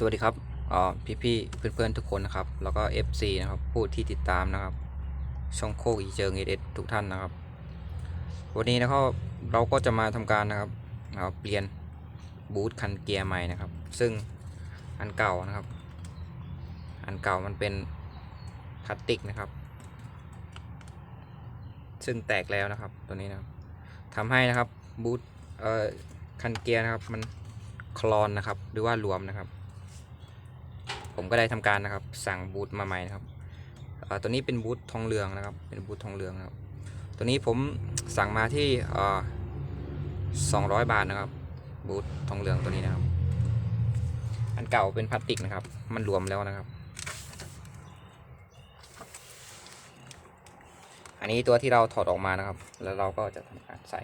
สวัสดีครับอ่าพี่ๆเพื่อนๆทุกคนนะครับ แล้วก็ FC นะครับผู้ที่ติดตามนะครับ ช่องโคกอีเจิงเอเดทุกท่านนะครับ วันนี้นะครับเราก็จะมาทำการนะครับอ่าเปลี่ยนบูทคันเกียร์ใหม่นะครับ ซึ่งอันเก่านะครับ อันเก่ามันเป็นพลาสติกนะครับ ซึ่งแตกแล้วนะครับตัวนี้นะครับทำให้นะครับบูทเอ่อคันเกียร์นะครับมันคลอนนะครับ หรือว่ารวมนะครับ ผมก็ได้ทำการนะครับ สั่งบูทมาใหม่นะครับตัวนี้เป็นบูททองเหลืองนะครับ เป็นบูททองเหลืองครับ ตัวนี้ผมสั่งมาที่เอ่อ200บาทนะครับ บูททองเหลืองตัวนี้นะครับ อันเก่าเป็นพลาสติกนะครับ มันรวมแล้วนะครับ อันนี้ตัวที่เราถอดออกมานะครับ แล้วเราก็จะทำการใส่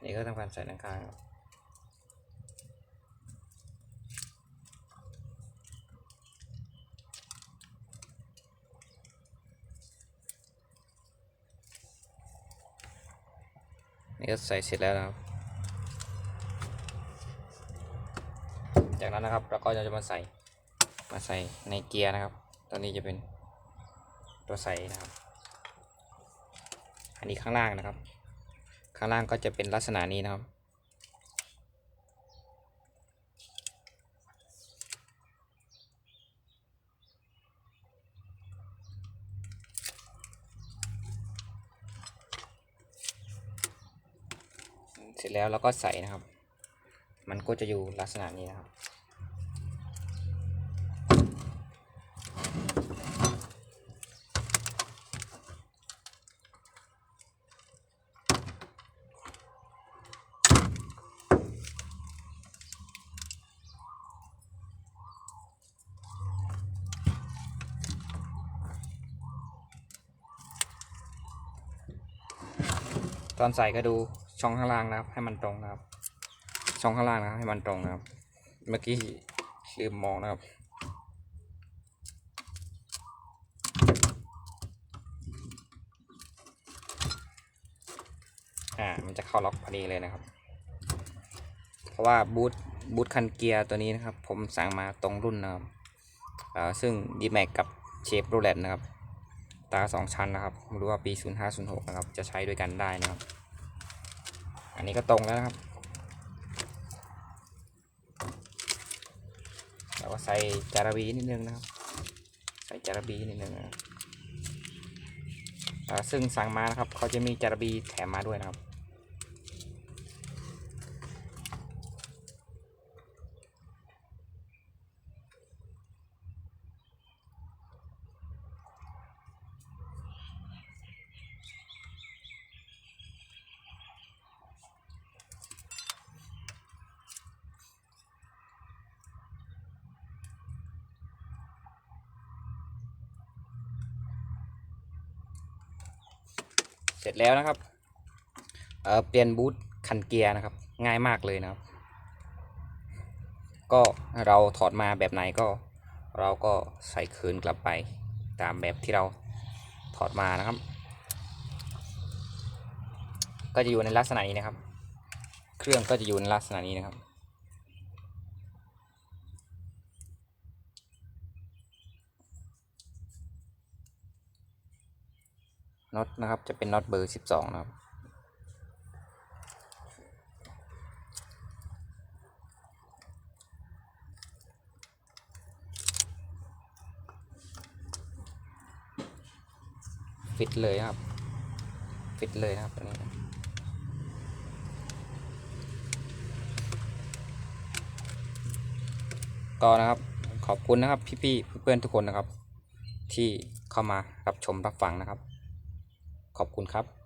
อันนี้ก็ทำการใส่ด้านข้างครับนี่ก็ใส่เสร็จแล้วนะครับ จากนั้นนะครับเราก็จะมาใส่ มาใส่ในเกียร์นะครับตัวนี้จะเป็นตัวใส่นะครับ อันนี้ข้างล่างนะครับ ข้างล่างก็จะเป็นลักษณะนี้นะครับ เสร็จแล้วเราก็ใส่นะครับ มันก็จะอยู่ลักษณะนี้นะครับ ตอนใส่ก็ดูช่องข้างล่างนะครับ ให้มันตรงนะครับ ช่องข้างล่างนะครับให้มันตรงนะครับ เมื่อกี้ลืมมองนะครับ อ่ามันจะเข้าล็อกพอดีเลยนะครับ เพราะว่าบูทบูทคันเกียร์ตัวนี้นะครับ ผมสั่งมาตรงรุ่นนะครับอ่าซึ่ง d m a x กับเชฟโรเลตนะครับ ตาสองชั้นนะครับหรู้ว่าปี 0506 นะครับ จะใช้ด้วยกันได้นะครับ อันนี้ก็ตรงแล้วนะครับแล้วก็ใส่จาระบีนิดนึงนะครับ ใส่จาระบีนิดนึงนะครับซึ่งสั่งมานะครับเขาจะมีจาระบีแถมมาด้วยนะครับ เสร็จแล้วนะครับเเปลี่ยนบูทคันเกียร์นะครับ ง่ายมากเลยนะครับ ก็เราถอดมาแบบไหนก็ เราก็ใส่คืนกลับไปตามแบบที่เราถอดมานะครับ ก็จะอยู่ในลักษณะนี้นะครับ เครื่องก็จะอยู่ในลักษณะนี้นะครับ น็อตนะครับจะเป็นน็อตเบอร์สิบสองนะครับฟิตเลยครับ ฟิตเลยนะครับตัวนี้นะก็นะครับขอบคุณนะครับพี่ๆเพื่อนๆทุกคนนะครับ ที่เข้ามารับชมรับฟังนะครับ ขอบคุณครับ